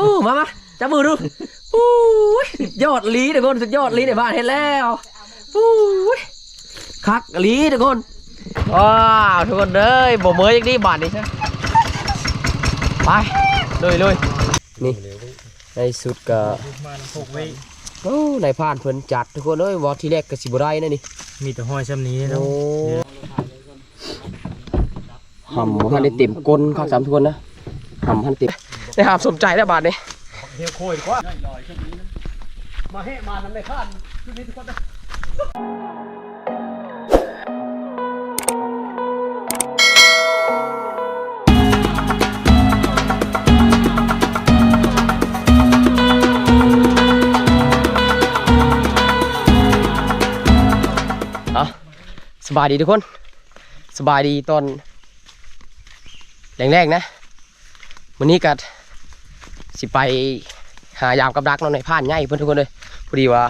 โอ้มามาจับมือดูโอ้ยสุดยอดลีทุกคนสุดยอดลีในบ้านเห็นแล้วโอ้ยคักลีทุกคนว้าวทุกคนเอ้ยบ่เมื่อยังดีบาทนี่ใช่ไปเลยเลยนี่ในสุดก็มาพกไว้โอ้ในผ่านเพิ่นจัดทุกคนเอ้ยวอที่แรกก็สิบ่ได้นะนี่มีแต่ห้อยซ้ำนี้เนาะโอ้หำพันได้เต็มก้นข้าวสามทุกคนนะหำพันเต็ม ได้หามสมใจแล้วบาทนี่เฮียโคยกว่ามาให้มาทำในข้านชุดนี้ทุกคนนะอะสบายดีทุกคน สบายดีตอนแรกๆนะวันนี้กัด สิไปหายามกับดักเนาะในผ่านใหญ่เพื่อนทุกคนเลยพอดีว่า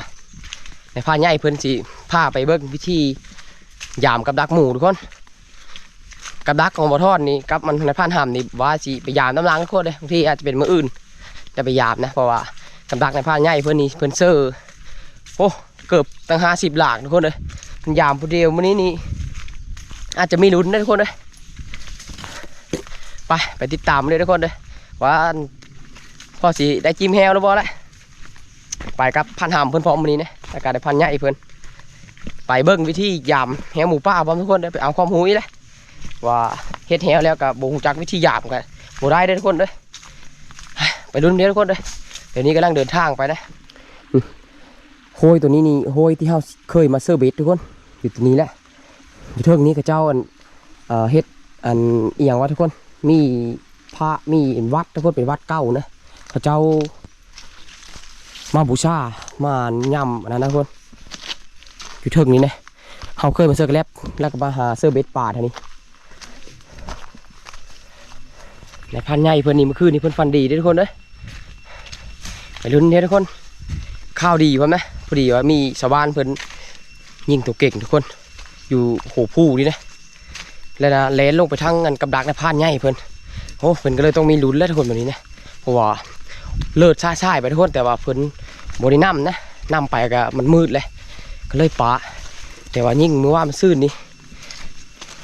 ในผ่านใหญ่เพื่อนสิพาไปเบิ่งวิธียามกับดักหมูทุกคนกับดักของบ่อทอดนี่กับมันในผ่านหามนี่ว่าสิไปยามน้ำล้างทุกคนเลยบางทีอาจจะเป็นมืออื่นจะไปยามนะเพราะว่ากับดักในผ่านใหญ่เพื่อนนี่เพื่อนเซอร์โอ้เกือบตั้งห้าสิบหลากทุกคนเลยเพิ่นยามผู้เดียวมื้อนี้นี่อาจจะมีลุ้นนะทุกคนเลยไปไปติดตามเลยทุกคนเลยว่า พอสิได้จิ้มแฮวแล้วบ่ละไปกับพันหามเพื่อนพร้อมวันนี้นะแล้วก็ได้พันใหญ่เพื่อนไปเบิ้งวิธียามแฮวหมูป่าพร้อมทุกคนได้ไปเอาความรู้อีกเลยว่าเฮ็ดแฮวแล้วก็บ่ฮู้จักวิธียามกันบ่ได้เด้ทุกคนเด้อไปลุ้นเด้อทุกคนเด้อเดี๋ยวนี้กำลังเดินทางไปนะอืมโฮยตัวนี้นี่โฮยที่เฮาเคยมาเซอร์เบสทุกคนอยู่ตัวนี้แหละอยู่เทิงนี้กับเจ้าอันเอ่อเฮ็ดอันอีหยังวะทุกคนมีพระมีวัดทุกคนเป็นวัดเก่านะ พระเจ้า มาบูชา มาย่ำนนั้นนะทุกคนอยู่เทิงนี้นะเขาเคยมาเซอร์กแลบแล้วก็มาหาเซอร์เบสป่าท่านี้ในพันใหญ่เพื่อนนี่เมื่อคืนนี่เพื่อนฟันดีด้อทุกคนเด้อไปลุ้นเด้อทุกคน ข้าวดีอยู่ไหมพอดีว่ามีชาวบ้านเพื่อนยิงตัวเก่งทุกคน อยู่โหผู้นี่นะแล้วนะเลนลงไปทั้งกันกับดักในพันใหญ่เพื่อนโอ้เพื่อนก็เลยต้องมีลุ้นแล้วทุกคนแบบนี้นะเพราะว่า เลิศชาๆไปทุกคนแต่ว่าเพิ่นบริน้ำนะน้ำไปก็มันมืดเลย ก็เลยปะแต่ว่ายิ่งเมื่อว่ามันซื่นนี่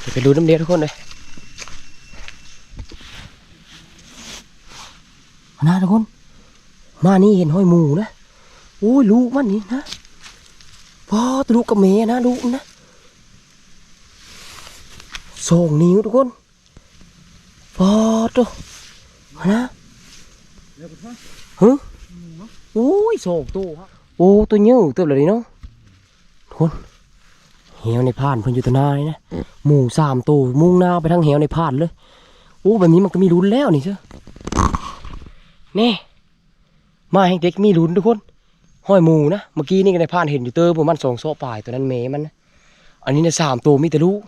เดี๋ยวไปดูน้ำเดียวทุกคนเลยน้าทุกคน มานี่เห็นห้อยหมูนะโอ้ยลูกมันนี่นะพ่อตลูกกับเมยนะลูกนะสองนิ้วทุกคนพ่อตัวนะ ฮึโอ้ยโศกตัวโอ้ตัวเยอะเติบเลยเนาะทุกคนเหวในพานเพิ่นอยู่ตัวหน้านี่นะหมูสามตัวมุ่งหน้าไปทางเหวในพานเลยโอ้แบบนี้มันก็มีลุ้นแล้วนี่เชื่อแน่มาให้เด็กมีลุ้นทุกคนห้อยหมูนะเมื่อกี้นี่ก็ในพานเห็นอยู่เตอร์ประมาณสองโซ่ปลายตัวนั้นเมมันนะอันนี้ในสามตัวมีแต่ลูก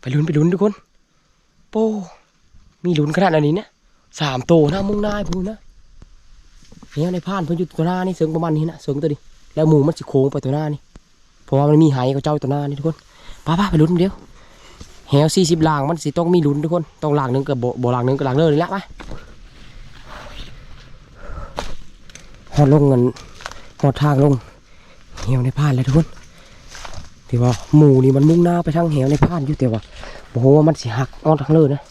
ไปลุ้นไปลุ้นทุกคน โป้มีลุ้นขนาดอันนี้นะ สามโตนะมุ่งหน้าพูนะเนี่ยในพานเพิ่นอยู่ตัวหน้านี่เสริงประมาณนี้นะเสริงตัวดิแล้วหมูมันสิโค้งไปตัวหน้านี่เพราะว่ามันมีไหกับเจ้าตัวหน้านี่ทุกคนป้าป้าไปลุ้นเดียวแหวสี่สิบลางมันสิต้องมีลุ้นทุกคนต้องลางหนึ่งกับโบโบลางหนึ่งกับลางเลยนี่ละไปหอดลงเงินหอดทางลงเหวในพานเลยทุกคนที่ว่าหมูนี่มันมุ่งหน้าไปทางเหวในพานอยู่แต่ว่าโอ้โหมันสิหักออนทางเลยนะ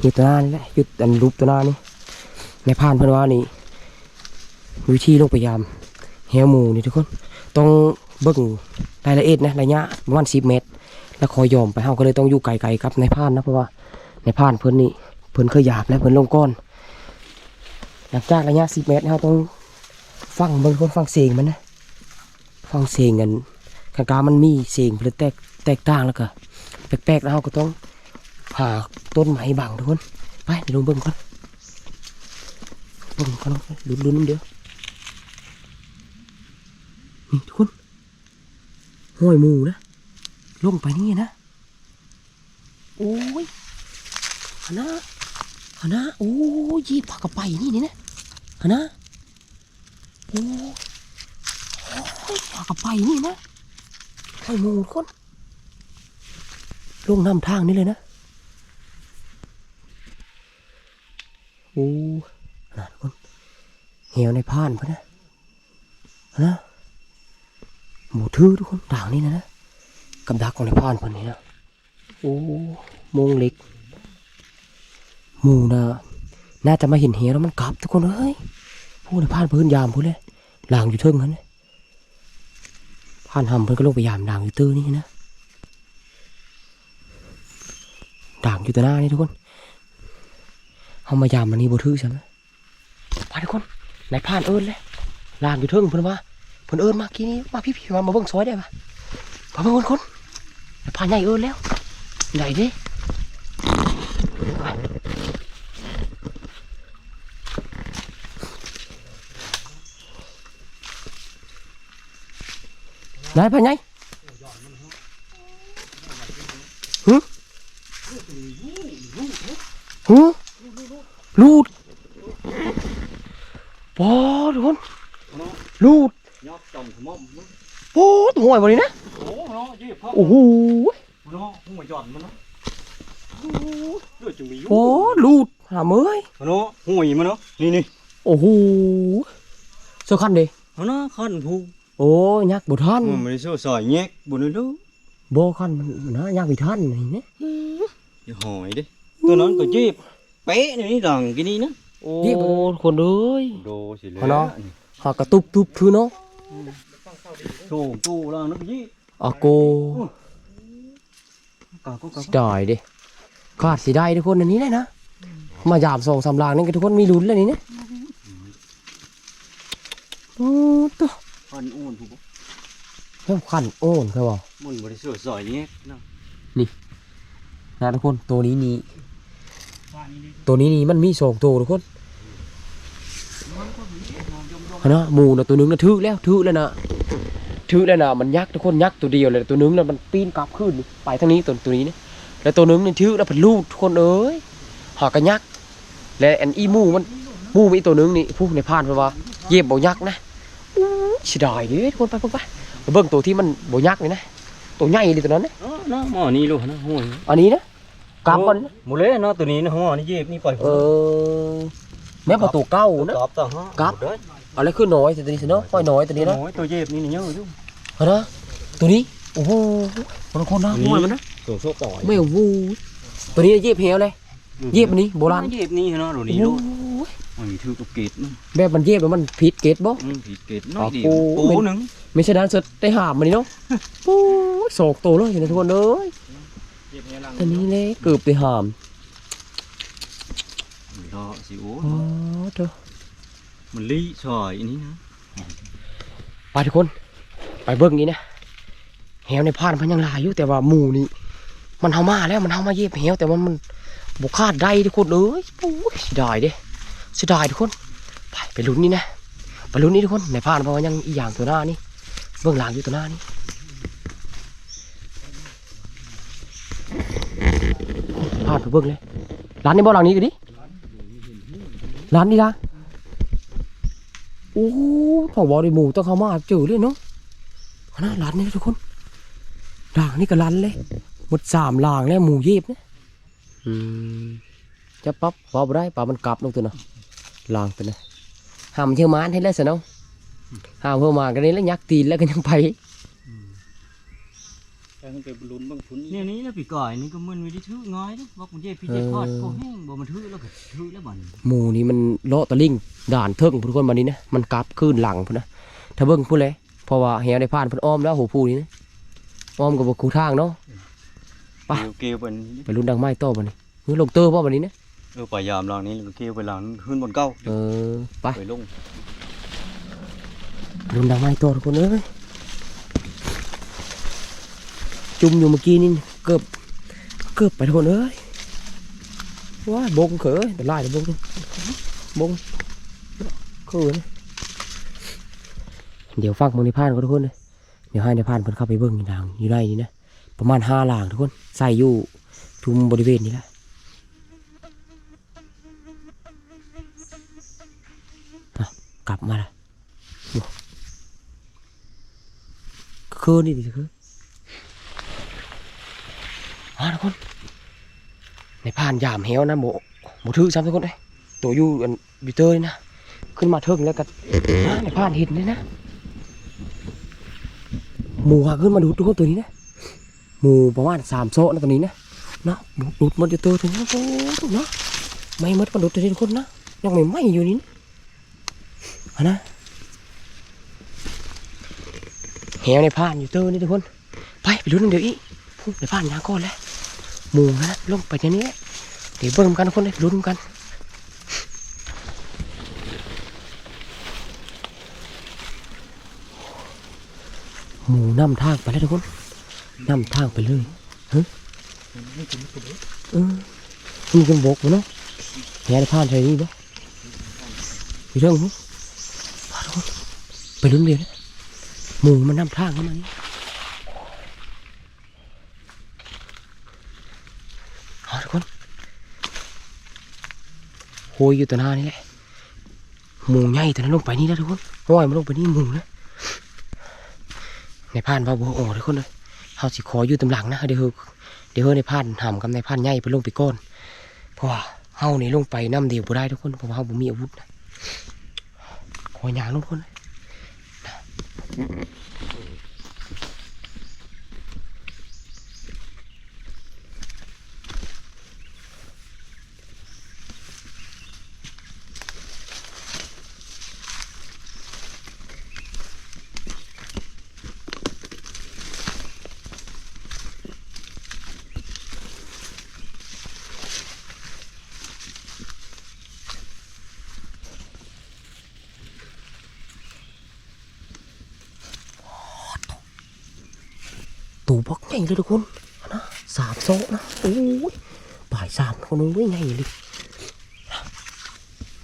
อยู่ตัวหน้านี่แหละอยู่อันรูปตัวหน้านี่ในผ่านเพื่อนว่านี่วิธีลงไปยามเฮวหมูนี่ทุกคนต้องเบิ่งรายละเอียดนะระยะประมาณสิบเมตร แล้วคอยยอมไปเฮาก็เลยต้องอยู่ไกลๆกับในผ่านนะเพราะว่าในผ่านเพื่อนนี่เพื่อนเคยหยาบแล้วเพื่อนลงก้อนหลังจากระยะสิบเมตรเฮาต้องฟังเบิ่งคนฟังเสียงมันนะฟังเสียงกันกางๆมันมีเสียงเพื่อแตกแตกต่างแล้วก็แปลกๆแล้วเฮาก็ต้อง หาต้นไม้บังทุกคนไปเดี๋ยวลงเบิ่งก่อนเบิ่งก่อนลุ้นลุ้นเดี๋ยวนี่ทุกคนห้อยหมูนะลงไปนี่นะโอ้ยหนนะหนนะโอ้ยยีบผักกระไปนี่นี่นะหนนะโอ้ยผักกระไปนี่นะห้อยหมูทุกคนลงน้ำทางนี่เลยนะ โอ้นะทุกคนเหวในพานเพื่อนนะนะหมูทื่อทุกคนด่างนี่นะนะกับดักของในพานเพื่อนนี่นะโอ้มงเล็กหมูนะน่าจะมาเห็นเหวแล้วมันกลับทุกคนเอ้ยพูดในพานพื้นยามพูดเลยล่างอยู่เทิงนั้นนะพานหำเพิ่นก็ลงไปยามด่างอยู่ตื้อนี่นะด่างอยู่ต่หน้านี่ทุกคน เอามายามมันนี่บ่ถือใช่ไหมไปทุกคนนายพรานเอิญเลยลานอยู่เทิงเพิ่นว่าเพิ่นเอิญมากี้นี้มาพี่ๆมามาเบิ่งซอยได้ปะมาเบิ่งคนคนนายพรานใหญ่เอิญแล้วใหญ่ดินายพรานใหญ่หึหึ ลูดปอทุกคนลูด ยอกจอมขมอม โอ้ตัว ห่วยวันนี้นะโอ้เนาะยี่พ่อโอ้โหเนาะหัวหย่อนมันเนาะเลือดจึงมีอยู่โอ้ลูดหาเมยเนาะหัวมันเนาะนี่นี่โอ้โหเสื้อคันเด้เนาะขันผู้โอ้ยักษ์บุท่านมันไม่ได้สู้สอยแงกบุญเลยลูกโบคันมันนะยักษ์บุท่านนี่เนี่ยอย่าหอยดิตัวนั้นก็จีบเป๊ะนี่ดังกี่นี่นะโอ้เรียกคนเอ้ยโดสิเลยเอาเนาะหากระตุบตุบทือเนาะ โซ่ตู้แล้วนักยี่อาโกกาก็กาสิได้เด้ขาดสิได้ทุกคนอันนี้เลยนะ มายามสองสามลางนี่ก็ทุกคนมีลุ้นเลยนี่นะโอ้ตัวขันอ้วนผู้เพิ่มขันโอนครับบ่มันไม่ได้สู้สอยแงกนะนะทุกคนตัวนี้นี่ตัวนี้นี่มันมีสองตัวทุกคนเอา นะหมูนะตัวหนึงนะทึกแล้วทึกแล้วนะทึกแล้วนะมันยักษ์ทุกคนยักษ์ตัวเดียวเลยตัวหนึงนะมันปีนกลับขึ้นนี่ไปทางนี้ตัวตัวนี้นะแล้วตัวหนึงนี่ทึกแล้วเป็นลูกทุกคนเอ้ยหากระยักษ์และอันอีหมูมันหมูมีตัวหนึงนี่ผู้ในพานเพราะว่าเย็บบ่ยักษ์นะอู้ชิดายเด้ทุกคนไปไปไปไปเบิ่งตัวที่มันบ่ยักษ์นี่นะตัวใหญ่เลยตัวนั้นนะเนาะเนาะหม้อนี่ลูกนะหัวอันนี้นะกลับมันหมดเลยเนาะตัวนี้นะหัวนี่ยีบนี่ปล่อยเออแม่ประตูเก้านะกลับต่อฮะกลับ หมดเลยเอะไรคือน้อยแต่ตัวนี้สิเนาะค่อยน้อยตัวนี้นะโอ้ยตัวยีบนี่นี่เยอะอยู่เอานะตัวนี้โอ้โหคนละคนนะอันนี้ห่วยมันนะตัวโชคต่อยไม่โอ้โหตัวนี้เย็บเหวเลยเย็บอันนี้โบราณยีบนี่เนาะตัวโอ้นี้โหลูกมันมีถือกับเกตนึงแบบมันเย็บแล้วมันผิดเกตบ่อืมผิดเกตน้อยเดียอ๋วอปูปูหนึ่งไม่ใช่นั้นเสร็จได้หามมันนี่เนาะโอ้ยโศกโตเลยอยู่ในทุกคนเลยยีบเนี่ยลังตัวนี้เลยเกือบได้หามรอสิโอ้อ๋อเถอะ มันลี่ซอยอันนี้นะไปทุกคน ไปเบิ่งนี้นะเหวในพานมันยังลายอยู่แต่ว่าหมูนี่มันเฮามาแล้วมันเฮามาเย็บเหวแต่ว่ามันบุคาดได้ทุกคนเอ้ยโอ้ยเสียดายเด้เสียดายทุกคน ไปไปลุ้นนี่นะไปลุ้นนี่ทุกคนในพานเพราะยังอีกอย่างตัวหน้านี่เบื้องหลังอยู่ตัวหน้านี่พาดไปเบื้องเลยร้านนี้บ่หลังนี้กันดิร้านนี้ละ โอ้พอบอดีหมูต้องเข้ามาเจอเลยเนาะเอานะร้านนี้ทุกคนด่างนี่ก็ร้านเลยหมดสามลางแล้วหมูเย็บนะจะปั๊บพอบได้ปลามันกลับลงตัวน่ะลางตัวน่ะห้ามเชื่อมานให้แล้วสิเนาะห้ามเชื่อมานกันนี้แล้วยักตีนแล้วก็ยังไป เนี่ยนี่นะปีก่อยนี่ก็มันไม่ได้ถือง่ายนะบอกมันเย็บพี่เจ็บพอดก็แห้งบอกมันถือแล้วก็ถือแล้วบ่นหมูนี่มันเลาะตะลิ่งด่านเทิงพุทุกคนมานี้นะมันกลับขึ้นหลังพุ่นนะถ้าเบิ่งพูดเลยเพราะว่าเฮียได้ผ่านเพิ่นอ้อมแล้วหูผู้นี้นะอ้อมกับบ่คูทางเนาะไปเกลียวเป็นไปลุ้นดังไม้โตบัดนี้มือลงเตอร์บ่บัดนี้นะเออปลายามหลังนี้เกลียวไปหลังขึ้นบนเก้าเออไปไปลงรุนดังไม้ตัวทุกคนเอ้ย จุ่มอยู่เมื่อกี้นี่เกือบเกือบไปทุกคนเอ้ยว้าบงเขยแต่ไล่แต่บงบงเขืนเดี๋ยวฟังมึงในพานก็ทุกคนเลยเดี๋ยวให้ในพานเพิ่นเข้าไปเบิ่งอยู่ทางอยู่ในนี่นะประมาณห้าหลางทุกคนใส่อยู่ทุมบริเวณนี้แหละอะกลับมาละคือนี่ดิคือาทุกคน ในผ่านยามเฮวนะโบโบถือซ้ำทุกคนเลยตัวอยู่อันบิเตอร์นี่นะขึ้นมาเทิงแล้วก็หาในผ่านเห็นเลยนะหมูหาขึ้นมาดูทุกคนตัวนี้นะหมูประมาณสามโซนะตัวนี้นะเนาะดูดมันจะเตอตัวนี้นะโอ้โหเนาะไม่มดมันดูดตัวนี้ทุกคนนะยังไม่ไหมอยู่นี่นะเอานะแหวในผ่านอยู่เตอร์นี่ทุกคน ไปไปดูนั่นเดี๋ยวอีในผ่านยางก้อนแล้ว หมูนะลงไปอย่างนี้เดี๋ยวเบิ่งกันคนเลยลุ้นกันหมูนำทางไปแล้วทุกคนนำทางไปเลยฮ้ยเออมันกันบกบ่เนาะแหนผ่านใช่นี่บ่ไปเรื่องมั้งไปลุ้นเดียวนะหมูมันนำทางเข้ามานี่เอาทุกคน โหยอยู่ตัวหน้านี่แหละหมูใหญ่ตัวนั้นลงไปนี่แล้วทุกคนห้อยมันลงไปนี่หมูนะในพานว่าโอ้ทุกคนเลยเฮาสิขออยู่ตำหลังนะเดี๋ยวเดี๋ยวในพานหามกับในพานใหญ่ไปลงไปก้นเพราะว่าเฮานี่ลงไปน้ำเดียวบ่ได้ทุกคนเพราะว่าเฮาบ่มีอาวุธนะขอหยางลงทุกคนเลย ญ่เลยทุกคนนะสามโซนะโอ้ยบ่ายสามคนนึงไม่ใหญ่เลย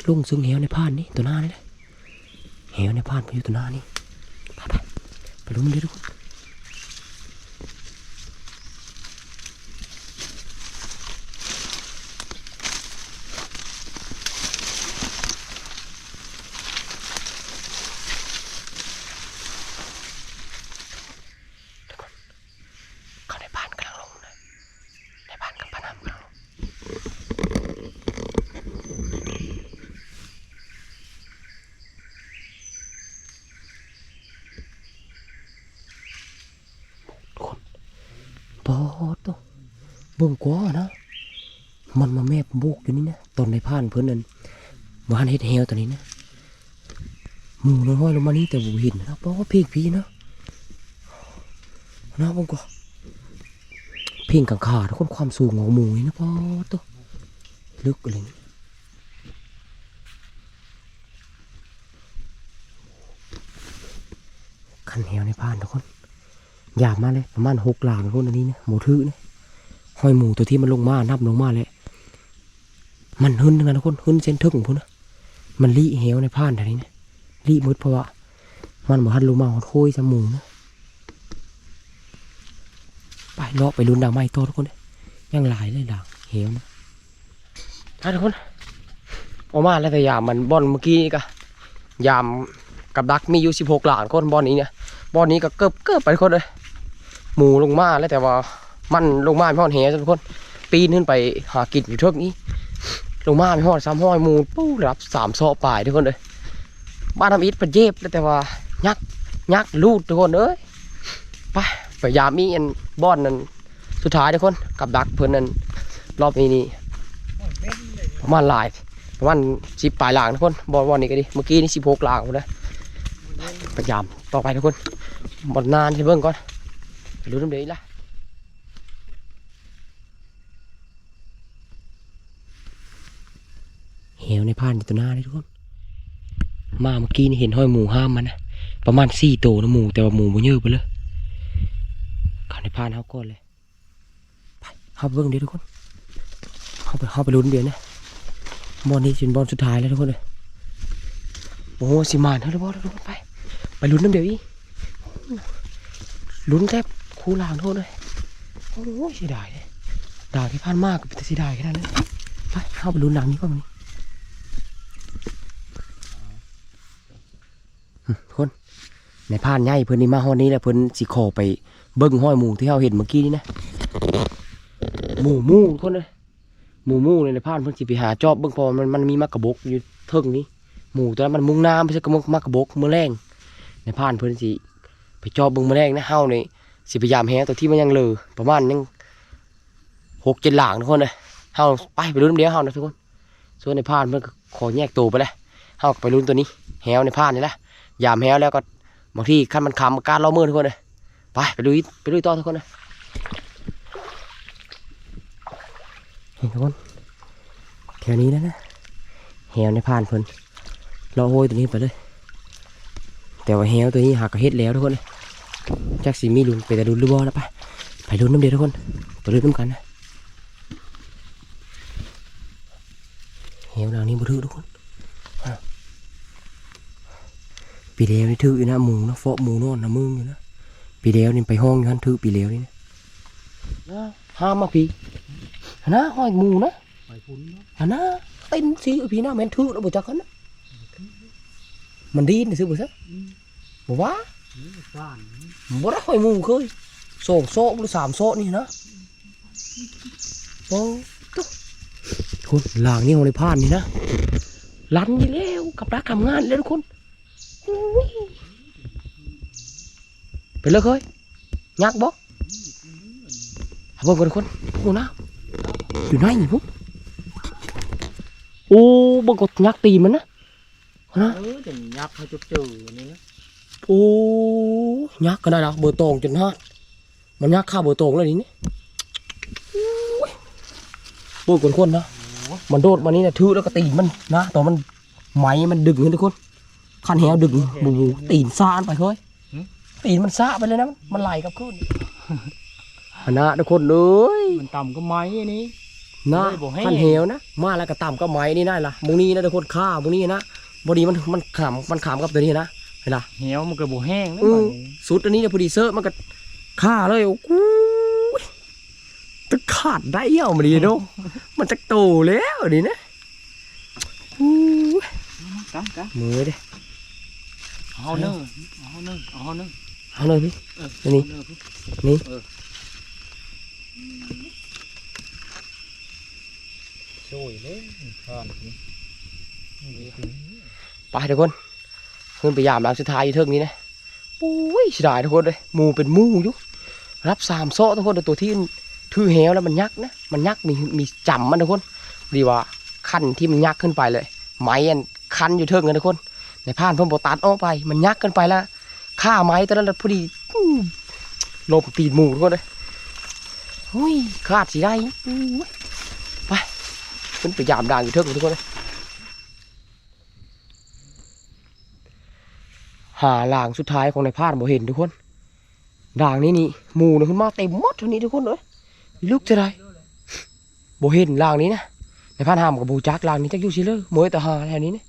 ลุงซึ่งเหวในผ่านนี่ตัวหน้านี่เลยเหวในผ่านไปอยู่ตัวหน้านี่ไปไปไปลุ้นเลยทุกคน เข้าในบ้านกำลังลงนะในบ้านกับป้าน้ำกำลังลงทุกคนปอดตัว เบิ่งกว่านะมันมาแมบบุกอยู่นี่นะตอนในพานเพื่อนนั้นบ้านเฮ็ดเฮวตัวนี้นะหมูน้อยลงมานี่แต่บุหินนะเพราะว่าเพลงพีนะนะผมก็เพ่งกังขาทุกคนความสูงของหมูนี่นะพ่อตัวลึกอะไรนี่ขันเหวในพานทุกคนหยาบมากเลยประมาณหกหลางทุกคนอันนี้นะหมูทื่อนะ ห้อยหมูตัวที่มันลงมานับลงมาเลยมันหึนทั้งนั้นทุกคนหึนเส้นทึกของพุ่นนะมันลีเหวในพานแถวนี้นะลีมืดเพราะว่ามันบ่ทันลงมาหดโคุยจมูนะไปเลาะไปลุ้นดาวไม้โตทุกคนเด้อยังหลายเลยด่างเหวนะอะทุกคนออกมาแล้วแต่ยามมันบอลเมื่อกี้นี่ก็ยามกับดักมีอยู่สิบหกหลานคนบอลนี้เนี่ยบอลนี้ก็เกือบเกือบไปทุกคนเลยหมูลงมาแล้วแต่ว่า มันลงมาไม่พอดเหวทุกคน ปีนขึ้นไปหากินอยู่เทิงนี้ ลงมาไม่พอดซ้ำห้อยมูปู้รับสามซอปลายทุกคนเลยบ้านทำอิฐเป็นเย็บแต่ว่ายักยักลูดทุกคนเอ้ยไปพยายามมีอันบอนนั่นสุดท้ายทุกคนกับดักเพื่อนนั่นรอบนี้นี่ประมาณหลายประมาณสิบปลายหลางทุกคนบอลบอลนี้ก็ดีเมื่อกี้นี่สิบหกหลางหมดเลยพยายามต่อไปทุกคนบอลนานที่เบิ่งก่อนไปดูน้ำเดือดละเหวในพานอยู่ ตัวหน้าเลยทุกคนมาเมื่อกี้นี่เห็นห้อยหมูห้ามมันนะประมาณสี่ตัวนะหมูแต่ว่าหมูมันเยอะไปเลยข้าในพานเขาก่อนเลยไปเข้าไปเบิ่งเดี๋ยวทุกคนเข้าไปเข้าไปลุ้นเดี๋ยวนะบอลนี้เป็นบอลสุดท้ายแล้วทุกคนเลยโอ้โหสิมานเท่าไหร่บอลทุกคนไป ไปลุ้นน้ำเดี๋ยวอีลุ้นแทบคู่ลางโทษเลยโอ้ยเสียดายเลยด่างที่พานมากก็เป็นเสียดายแค่นั้นเลยไปเข้าไปลุ้นด่างนี้ก่อนมันนี้อืมทุก คนในพานใหญ่เพิ่นนี่มาฮอดนี้แหละเพิ่นสิขอไปเบิ่งห้อยหมูที่เราเห็นเมื่อกี้นี่นะหมูหมูทุกคนเลยหมูหมูในพานเพิ่นสิไปหาจอบเบิ่งเพอมันมันมีมักกะบกอยู่เทิงนี้หมูตัวนั้นมันมุ่งน้ำไปซะก็มักกะบกมื้อแรงในพานเพิ่นสิไปจอบเบิ่งมื้อแรงนะเฮานี่สิพยายามแฮตัวที่มันยังเลอประมาณยังหกเจ็ดหลางทุกคนเลยเฮาไปไปลุ้นเดียวเฮานะทุกคน ส่วนในพานเพิ่นขอแยกตัวไปเลยเฮาไปลุ้นตัวนี้แฮวในพานนี่แหละ ยามแฮวแล้วก็บางทีคันมันคำการเล่ามือทุกคนเลยไปไปลุยไปลุยต่อทุกคนเลยเห็นทุกคนแถวนี้แล้วนะแหวในผ่านเพิ่นเราโหยตัวนี้ไปเลย แต่ว่าแหวตัวนี้หากระเฮ็ดแล้วทุกคนเลยจักสีมีลุนไปแต่ลุนหรือบ่แล้วไปไปลุนน้ำเดียวทุกคนไปลุนน้ำกันนะแหวหลังนี้บ่ถือทุกคนอะ ปีเดียวนี่ถืออยู่นะหมูนะฟาะหมูนอนนะมึงอยู่นะปีเดียวนี่ไปห้องอยู่หันถือปีเดียวนี่นะห้ามมาพี่ฮะนะห้อยหมูนะไปพุ่นนะฮะนะเต้นสิเอาพี่นะแม่นถือแล้วบ่จักกันนะมันดีนะซื้อบ่ซะบ่ว่านี่ซ่านบ่ได้ห้อยหมูเคยสองโซะหรือสามโซะนี่นะโอ้ตุ๊คุณหลางนี่ของในพานนี่นะลันนี่แล้วกับรักทำงานแล้วทุกคน ไปเลยเคยยักบ่เอาเบิ่งก่อนทุกคนโอ้นะอยู่ไหนนี่ปุ๊โอ้เบิ่งกดยักตีมันนะเอานะเออจังยักษ์เขาจุดเจอนี่นะโอ้ยักษ์ก็ได้แล้วเบอร์ตองจนฮอดมันยักษ์ข้าเบอร์ตองเลยนี่นี่โอ้ยคนๆนะมันโดดมานี่นะถือแล้วก็ตีนมันนะตอนมันไหมมันดึงนี่ทุกคน คันแหวดึงบูบูตีนซ่านไปเคยตีนมันซ่าไปเลยนะมันไหลกลับขึ้นอันนะทุกคนเลยมันต่ำก็ไม้อันนี้นะเฮ้ยบ่ให้คันแหวนะ มาแล้วก็ต่ำก็ไหมนี่ได้ละมุงนี้นะทุกคนฆ่ามุงนี้นะบอดีมันมันขำมันขำกับตัวนี้นะเห็นละเหี่ยวมันก็บ่แห้งนะอืมบัดนี้สุดอันนี้เนี่ยพอดีเซอร์มันก็ฆ่าเลยโอ้โหจะขาดได้เหี้ยวมาดีเนาะมันจะโตแล้วนี่นะอู้ยกันกันมือเด้ เอาเนื้อเอาเนื้อเอาเนื้อเอาเลยพี่เอออันนี้เอาเอพี่นี่เออช่วยเลยข้ามนี่ไปทุกคนขึ้นไปยามหลังสุดท้ายอยู่เทิงนี้นะปุ้ยเสียดายทุกคนเลยหมูเป็นหมูอยู่รับสามโซ่ทุกคนแต่ตัวที่ถือแหวแล้วมันยักษ์นะมันยักษ์มีมีจำมันทุกคน ดีว่าขั้นที่มันยักษ์ขึ้นไปเลย ไม้อันคันอยู่เทิงกันทุกคน ในผ่านเพิ่มโบตัดออกไป มันยักเกันไปแล้วฆ่าไม้ตอนนั้นพอดีลมตีนหมูทุกคนเลยหุ้ยขาดสีได้ไปขึ้นไปยามด่างอยู่เทิงกันทุกคนเลยหาหลางสุดท้ายของในพานบ่เห็นทุกคนด่างนี้นี่หมูเนี่ขึ้นมาเต็มหมดท่านี้ทุกคนเลยลูกจะได้บ่เห็นหลางนี้นะในพานหามกับบูจักหลางนี้จักยู่ซิเลยมวยแต่หาแถวนี้นะ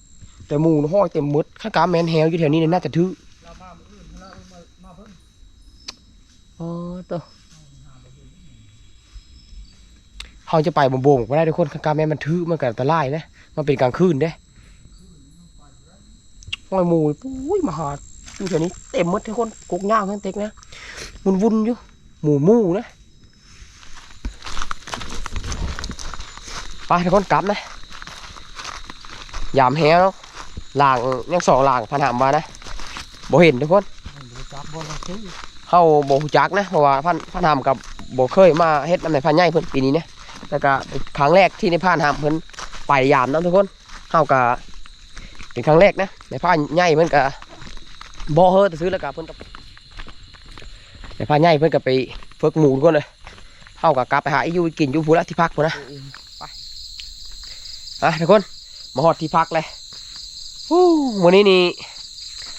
แต่หมูน่ะห้อยเต็มหมดข้างกาแมนแฮวอยู่แถวนี้เนี่ยน่าจะถืออ๋อตัวเขาจะไปบ่งโบงก็ได้ทุกคนข้างกาแมนมันถือมันก็อันตรายนะมันเป็นกลางคืนเด้ห้อยหมูปุ้ยมาหาอยู่แถวนี้เต็มหมดทุกคนกกย่างขึ้นเต็กนะวุ่นวุ่นๆอยู่หมูหมูนะไปทุกคนกลับนะยามแฮวเนาะ ล่างยังสองล่างพันหามมานะบ่เห็นทุกคนบ่จับบ่ละซื้อเฮาบ่ฮู้จักนะเพราะว่าพันพันหามกับบ่เคยมาเฮ็ดนำในพันใหญ่เพิ่นปีนี้เนี่ยแล้วก็เป็นครั้งแรกที่ในพันหามเพิ่นไปยามนํทุกคนเฮาก็เป็นครั้งแรกนะในพันใหญ่เพิ่นก็บ่เฮ็ดซื้อแล้วก็เพิ่นก็ในพันใหญ่เพิ่นก็ไปฝึกหมูทุกคนเลยเฮาก็กลับไปหาอีอยู่กินอยู่พูนละที่พักพุ่นนะไปอะทุกคนมาฮอดที่พักเลย ฮู้วันนี้นี่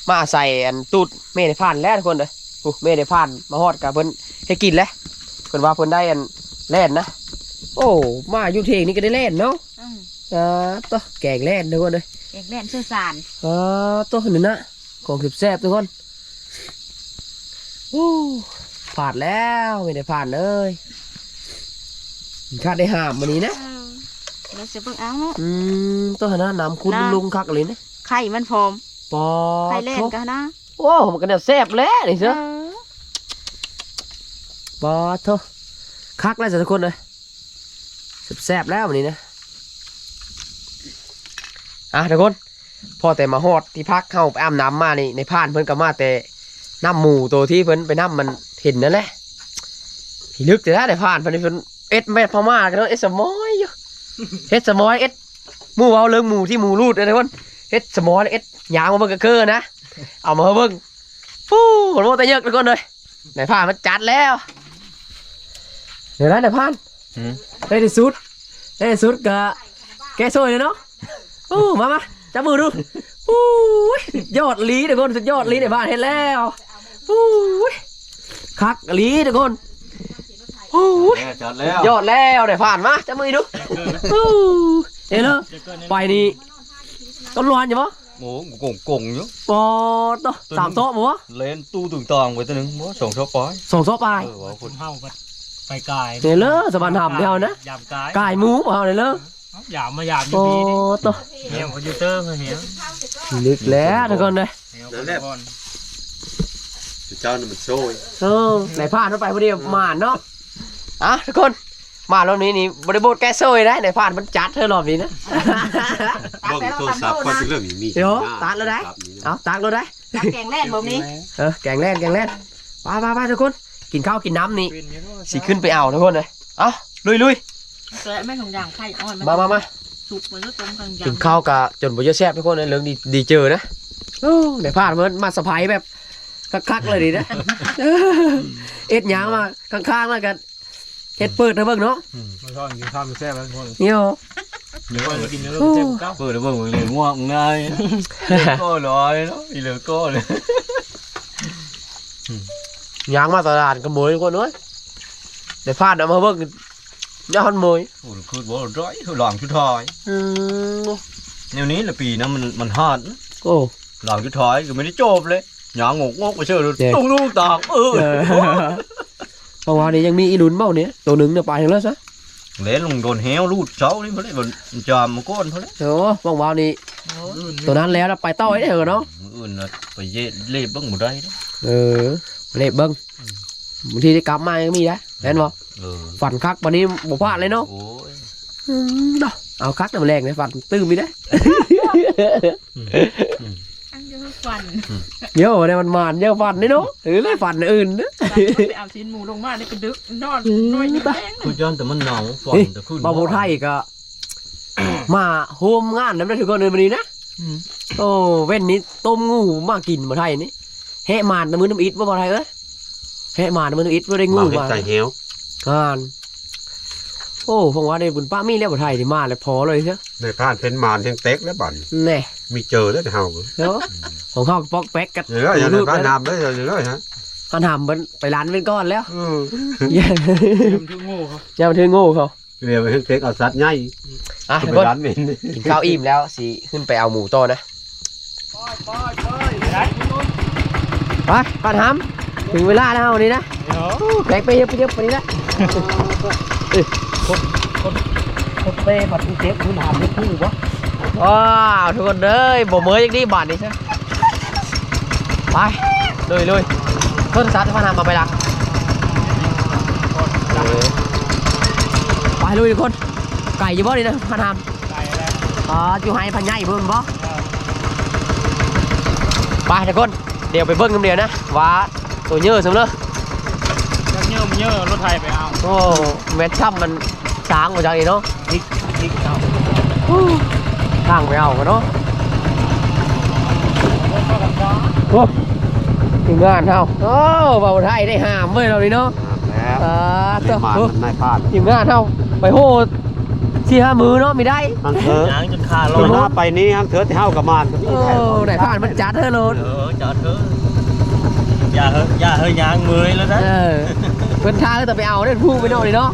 มาใส่อันตูดเมได้ผ่านแล้วทุกคนเลยโอ้เมได้ผ่านมาฮอดกับเพิ่นให้กินแล้วเพิ่นว่าเพิ่นได้อันแล่นนะโอ้มาอยู่เทงนี่ก็ได้แล่นเนาะอืมอ่าตัวแกงแล่นทุกคนเลยเอกเล่นชื่อสารอ่าตัวหนึ่งนะของแซ่บๆทุกคนโอ้ผ่านแล้วไม่ได้ผ่านเลยคาดได้ห้ามวันนี้นะเออแล้วจะเบิ่งเอาเนาะ อืมตัวหนนะน้ำคุณน่ะลุงคักเลยนะไข่มันพร้อมปอไข่เล่นโถ่กันนะโอ้มันก็เนี่ยแซ่บแล้วนี่เอเสืออปอโทคักแล้วจ้ะทุกคนเลยแซ่บๆแล้ววันนี้นะอะทุกคนพอแต่มาฮอดที่พักเข้าไปอาบน้ำมานี่ในพานเพิ่นก็มาแต่น้ำหมูตัวที่เพิ่นไปน้ำมันเห็นนั่นแหละพี่ลึกแต่ละในพานเพิ่นเพิ่นเอ็ดแม่พม่ากันเนาะเอ็ดสมอยอยู่เฮ็ดสมอยเอ็ดหมูเอาเรื่องหมูที่หมูรูดเลยทุกคน เฮ็ดสมอยเอ็ดยางมาเบิ่งกระเกอนะ เอามาให้เบิ่งฟู้ขนโมแต่เยอะทุกคนเลยในพานมันจัดแล้ว เดี๋ยวนะในพานหืมได้ที่สุดได้ที่สุดก็แกโซยเลยเนาะโอ้มามาจับมือดูโอ้ยยอดลีทุกคนสุดยอดลีในบ้านเห็นแล้วโอ้ยคักลีทุกคนโอ้ยแน่จอดแล้วยอดแล้วได้ผ่านมาจับมือดูโอ้ยเห็นเลยไปนี่ ต้นรวนอยู่ปะโอ้กงกงอยู่ปอต่อสามโต๊ะมั้วะเล่นตู้ตึงตองไว้ตัวหนึงบ่สองเท่าปอยสองโต๊ะไปเออว่าคคนนเฮาก็ไปกายเห็นเลยสะบานหำเดียวนะยามกายกายหมูเปล่าเลยเลยยามมายามอโอ้ยู่ดีนี่ต่อเฮียคอมพิวเตอร์เพิ่นเฮียลึกแล้วทุกคนเลยเฮียคอมพิวเตอร์เจ้านี่มันโซ่ยเออไหนผ่านเข้าไปพอดีหมานเนาะอะทุกคน มารอบนี้นี่บริบทแก้โซ่ได้ไหนผ่านมันจัดเธอรอบนี้นะเบิ่งโทรศัพท์ก็เป็นเรื่องนี้มีเดี๋ยวตัดแล้วได้ เอาตักเราได้ตักแกงแล่นบ่นี้เออแกงแล่นแกงแล่นไปไปไปทุกคน กินข้าวกินน้ำนี่สิขึ้นไปเอาทุกคนเลยเอาลุยลุยแกะแม่ของอย่างไข่อ่อนมามามาสุกมันก็ตรงกันอย่ากิงนข้าวกะจนบ่เยอะแซ่บทุกคนเลยเรื่องดีดีเจอนะโอ้ไหนผ่านมันมาสะพายแบบคักๆเลยดีนะ เอ็ดหยางมาข้างๆแล้วกัน เฮ็ดเปิดนะเบิ่งเนาะมาชอบกินข้าวมันแซ่บแล้วทุกคนเนี่ยเดี๋ยวเรากินแล้วเราแซ่บเก้าเปิดแล้วเบิ่งเลยง่วงง่ายก็ลอยเนาะอีเหลือก็เลยยางมาตลาดก็มวยทุกคนเอ้ยได้ผ่านเอามาเบิ่งยอดมวยโอ้คือบ่ร้อยหลองชุดทอยอืมแนวนี้ละปีนะมันมันฮอดโอ้หลองชุดทอยก็ไม่ได้จบเลยหยางงกงกไปเชื่อเลยเจ๊ตุ้งลูกตากเออ เออเพราะว่านี่ยังมีอีหลุนเบ้าเนี่ยตัวหนึ่งเนี่ยไปถึงแล้วซะเล่นลงโดนแฮวลูดเช้านี่เพิ่นเลยมันจอมมันก้นเพิ่นเลยโอ้ว่างวาวนี่ตัวนั้นแล้วนะไปต่อไอ้เด้อเนาะมื้ออื่นน่ะไปเย็ดเล่เบิ่งบ่ได้เด้อเออเละเบิ้งบางทีได้กลับมายังมีนะแม่นบ่เออฝันคักวันนี้บ่พลาดเลยเนาะโอ้ยอืมเนาะเอาคักน้ำแรงเลยฝันตื้มมีได้อันเดียว ฟันเยอะเนี่ยมันมานเยอะฝันนี่เนาะหรือเลยฝันอื่นนะไปเอาชิ้นหมูลงมานี่ก็ดึกนอนอืมน้อยอยู่แดงคือย้อนแต่มันหนาวฝนเฮ้ยแต่ขึ้นบาวโพไทยก็มาโฮมงานน้ำได้ทุกคนเลยวันนี้นะอืมโอ้เว้นนี้ต้มงูมากินมาไทยนี่แหะมานน้ำมือน้ำอิดว่าบ่ไทยเอ้ยแหะมานน้ำมือน้ำอิดว่าได้งูมาเห็นมาใจเหี่ยวงานโอ้ผมว่าได้บุญป้ามีแล้วบ่ไทยที่มาแล้วพอเลยเชียวในผ่านเป็นมารยังเต็กแล้วบัดแน่ มีเจอแล้วเฮาเนาะของเขาปอกแป๊กกันเดี๋ยวอย่างนั้นบ้านน้ำได้เดี๋ยวฮะเขาทำมันไปร้านเป็นก้อนแล้วเอออย่าเตรียมทุกโง่เขาอย่ามาเทโง่เขาเรียกว่าเต็กเอาสัตว์ใหญ่อะไปทุกคนร้านเมนกินข้าวอิ่มแล้วสิขึ้นไปเอาหมูโตอนะไปป้านทำถึงเวลาแล้ววันนี้นะเดี๋ยวแบกไปเยอะไปเยอะวันนี้นะเอ้ยคนคนคนเต้บัดนี้เจ็บคุณถามไม่พูดวะ ว้าวทุกคนเอ้ยบ่เมยยังดีบาทนี่ใช่ไปเลยเลยเพิ่มซัดให้ป้านทำมาไปละไปลุยทุกคนไก่อยู่บ่นี่นะป้านทำไก่อะไรอ๋ออยู่ให้พันใหญ่เบิ่งบ่ไปทุกคนเดี๋ยวไปเบิ่งกันเดียวนะว่าตัวเยอะสมเลยยักเงี้ยวมันเงี้ยวรถไทยไปเอาโอ้แมทช่ำมันช้างมาจากนี้เนาะพริกพริกเอา ทางไปเอากันเนาะโอ้ถึงงานเฮาโอ้เบาไทยได้ห้ามเว้ยเรานี่เนาะแล้วอ่าในตัวมารโอ้มันนายพลาดถึงงานเฮาไปโหดสี่ห้ามือเนาะไม่ได้ทางเถอะยางจนขาลตัอวย หน้าไปนี้ทางเถอะที่เฮากับมารก็มีโอ้แท้ได้ผ่านมันจัดเธอโลด เออจอดเถอะอย่าเฮ้ยอย่าเฮ้ยยางมือแล้วนะเออเพิ่นทางก็จะไปเอาเนี่ยพูดไปเนาะนี่เนาะ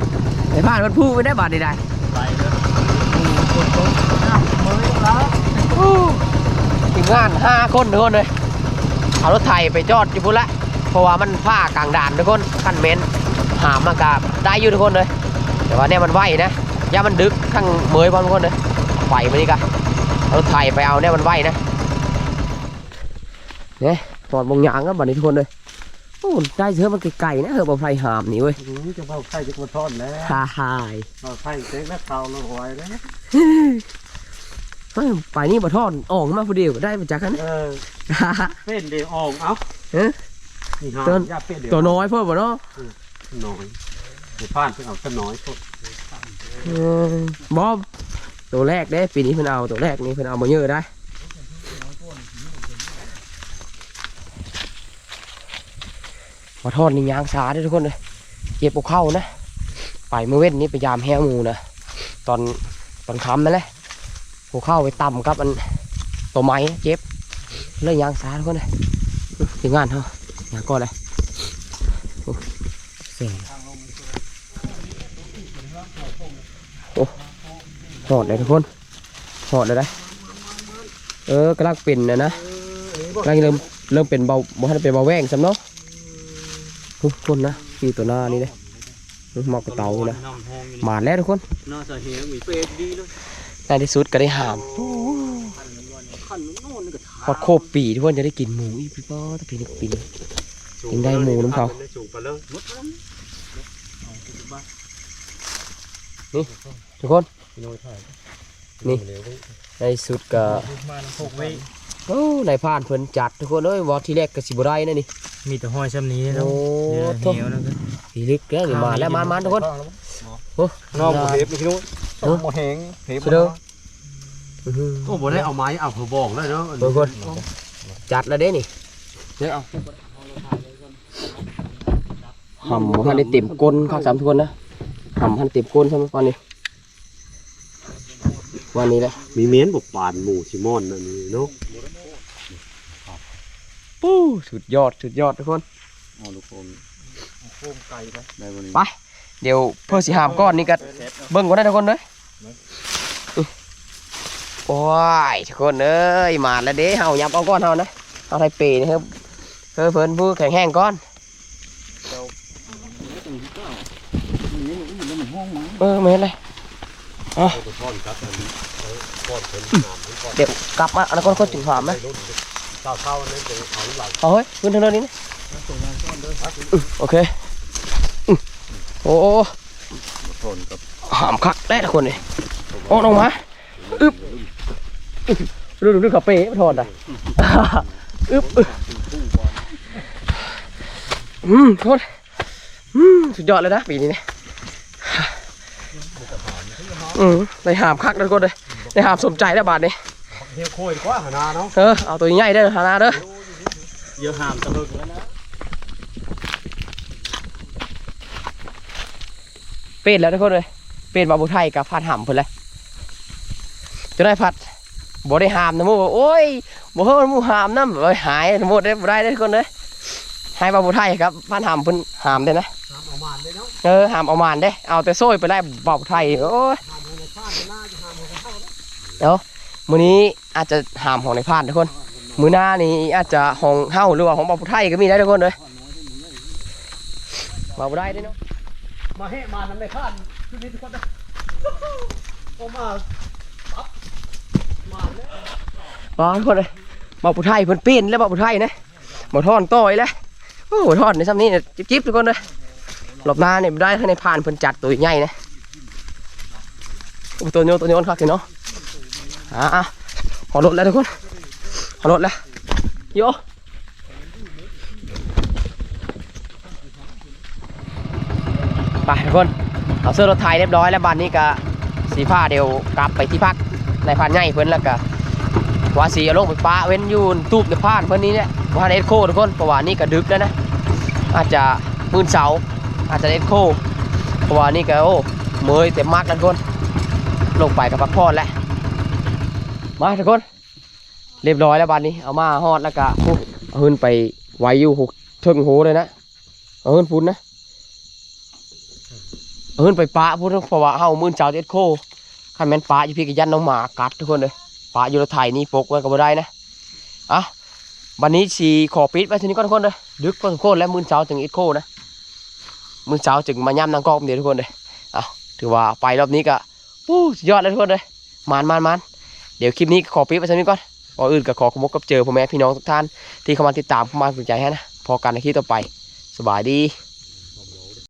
ไอ้ผ่านมันพูดไปได้บาทนี่ได้ไปเลย ทีมงานห้าคนทุกคนเลยเอารถไถไปจอดอยู่พุ่นละเพราะว่ามันผ้ากลางด่านทุกคนขั้นเมนหามมากาได้อยู่ทุกคนเลยแต่ว่าเนี่ยมันไหวนะอย่ามันดึกข้างเมยบอลทุกคนเลยไหวมานี่กะเอารถไถไปเอาเนี่ยมันไหวนะเนี่ยตอดบงยางก็บัดนี้ทุกคนเลยโอ้อ้ได้เถอะมันไกลๆนะเถอะบ่ไฟหามนี่เว้ยจะเผาไข่จะมาทอดแล้วฮ่าฮ่าเอาไข่เต็กแล้วเตาเราไว้แล้ว เฮ้ยไปนี่บ่ทอดออกมาผู้เดียวก็ได้มาจากกันเออฮ่าฮ่าเป็นเดียวออกเอาเอ๊ะนี่ฮะต้นยาเป็ดเดียวตัวน้อยเพิ่มบ่เนาะน้อยเดี๋ยวพลาดเพิ่งเอาตัวน้อยสุดเออบ่ตัวแรกเด้ปีนี้เพิ่นเอาตัวแรกนี่เพิ่นเอาบ่เยอะได้บ่ทอดนี่ยางสาเด้อทุกคนเลยเก็บบ่เข้านะ ไปเมื่อเว้นนี้ไปยามแฮหมูนะตอนตอนค่ำนั่นแหละ หัวเข้าไปต่ำกับอันตัวไม้เจ็บเลยยางสาทุกคนเลยถึงงานเถอะยางก่อนเลยโอ้เสียงโอ้หอดเลยทุกคนหอดเลยได้เออกำลังเป็นนะนะกำลังเริ่มเริ่มเป็นเบาบ่ทันเป็นเบาแหว่งสำเนาะทุกคนนะพี่ตัวหน้านี่เลยหมอกกระเตานะน้ำหมาแล้วทุกคนน่าจะเหียมีเป็ดดีเลย ในที่สุดก็ได้หามขันโน่นนี่ก็พอดโคบปีทุกคนจะได้กินหมูอีกพี่ป้อตะพีนึกปีนกินได้หมูน้ำเขาสูงไปเลยหมดแล้วทุกคน นี่ในที่สุดก็มาน้ำพกไว้โอ้ในพานเพิ่นจัดทุกคนเอ้ยวอที่แรกก็สิบ่ได้นะนี่มีแต่ห้อยซ้ำนี้โอ้เนาะโทเดี๋ยวเหนียวแล้วก็พี่ลึกแล้วนี่มาแล้วมามาทุกคนโอ้น้องเทปนี่นู้น เออโมแหงเทปสุดเด้ออื้อหือโอ้บ่ได้เอาไม้เอาหัวบอกเลยเนาะทุกคนจัดแล้วเด้นี่เดี๋ยวเอาหำบ่ทันได้เต็มก้นข้างสามทุกคนนะหำทันเต็มก้นใช่ไหมตอนนี้วันนี้แหละมีเมียนบอกปานหมูซิมอนอันนี้เนาะปู้สุดยอดสุดยอดทุกคนอ๋อลูกอมโคมไก่ไปได้บ่นี่ไป เดี๋ยวเพื่อสิหามก้อนนี่ก็เบิ่งก็ได้ทุกคนเลยโอ้ยทุกคนเอ้ยมาแล้วเด้เฮายับเอาก้อนเฮานะเอาไทยปย์นะครับเพื่อเพิ่นผู้แข็งแห้งก้อนเออไม่เห็นเลยเอาไปทอเดี๋ยวกลับมาอันนั้นก้อนคนถึงหามนะเต้าเต้าๆนั่นเป็นเอาหลังเอาเฮ้ยขึ้นทางเดินนี้นะโอเค อ้โอ้ทนกับหามคักได้ทุกคนเลยโอ้ลงมาอึ๊บอึ๊บดูดูดูขับเป้ไม่ถอดอะอึ๊บอึ๊บอืมทุกคนอืมสุดยอดเลยนะปีนี้เนี่ยอืมได้หามคักนะทุกคนเลยได้หามสมใจแล้วบาทนี้เที่ยวโคยดีกว่าหานาเนาะเออเอาตัวใหญ่ได้อหาหนาเด้อเยอะห้ามตะลึกแล้วนะ เป็ดแล้วทุกคนเลยเป็ดบาบุไทยกับพัดหำเพิ่นเลยจะได้พัดบ่ได้หามนะหมูบอกโอ้ยบ่เฮ้ยหมูหามน้ำเลยหายหมดได้บ่ได้ได้อทุกคนเลยให้บาบุไทยครับพัดหำเพิ่นหามได้นะน้ำเอามานได้เนาะเออหามเอามานได้เอาแต่โซ่ไปไล่บาบุไทยโอ้ยน้ำในข้าวจะน่าจะหามันเข้าเดี๋ยวมื้อนี้อาจจะหามของในพานทุกคนมื้อหน้านี้อาจจะของเฮาหรือว่าของบาบุไทยก็มีได้ทุกคนเลยบาบุไทยได้อเนาะ มาให้มาน้ำในข้าวชุดนี้ทุกคนนะโอมาปั๊บมาเลยบอทุกคนเลยบาบุไทยเพิ่นปีนแล้วบาบุไทยนะบ่ทอนต่อยแล้วโอ้โหทอนในซ้ำนี้เนี่ยจิ๊บทุกคนเลยหลบหน้าเนี่ยได้ให้ในพานเพิ่นจัดตัวใหญ่นะตัวโยนตัวโยนคักสิเนาะอะขอรถแล้วทุกคนขอรถแล้วโย ไปทุกคนเอาเสื้อรถไทยเรียบร้อยแล้วบันนี้ก็สีผ้าเดี๋ยวกลับไปที่พักในพานใหญ่เพิ่อนแล้วก็ว่าสีเอาลงไปปะเว้นอยูนตูบในพานเพื่อนนี้เนี่ยว่าเอ็ดโคทุกคนเพราะว่านี่ก็ดึกแล้วนะอาจจะมื่นเสาอาจจะเอ็ดโคเพราะว่านี่ก็โอ้เมยเต็มมากแล้วทุกคนลงไปกับพักผ่อนแล้วมาทุกคนเรียบร้อยแล้วบานนี้เอามาฮอดแล้วก็เอาขึ้นไปไว้อยู่หกเทิงโหเลยนะเอาขึ้นพุ่นนะ เอาขึ้นไปปะพุ่นเพราะว่าเฮามื่นเสาเอ็ดโคคันแม่นปะอยู่พี่กับยันน้องหมากัดทุกคนเลยปลาอยู่รถไถนี่ปกไว้ก็บ่ได้นะอะวันนี้สีขอปิดไว้ทีนี้ก่อนทุกคนเลยดึกพอสมควรแล้วมื้อเช้าจึงอีทโคนะมื้อเช้าจึงมาย่ำนางกอกเดี๋ยวทุกคนเลยเอาถือว่าไปรอบนี้ก็ปู้สยอดเลยทุกคนเลยมานมานมานเดี๋ยวคลิปนี้ขอปิดไว้ทีนี้ก่อนก่อนอื่นก็ขอขอบคุณกับเจอพ่อแม่พี่น้องทุกท่านที่เข้ามาติดตามเข้ามาสนใจให้นะพอกันในคลิปต่อไป สบายดี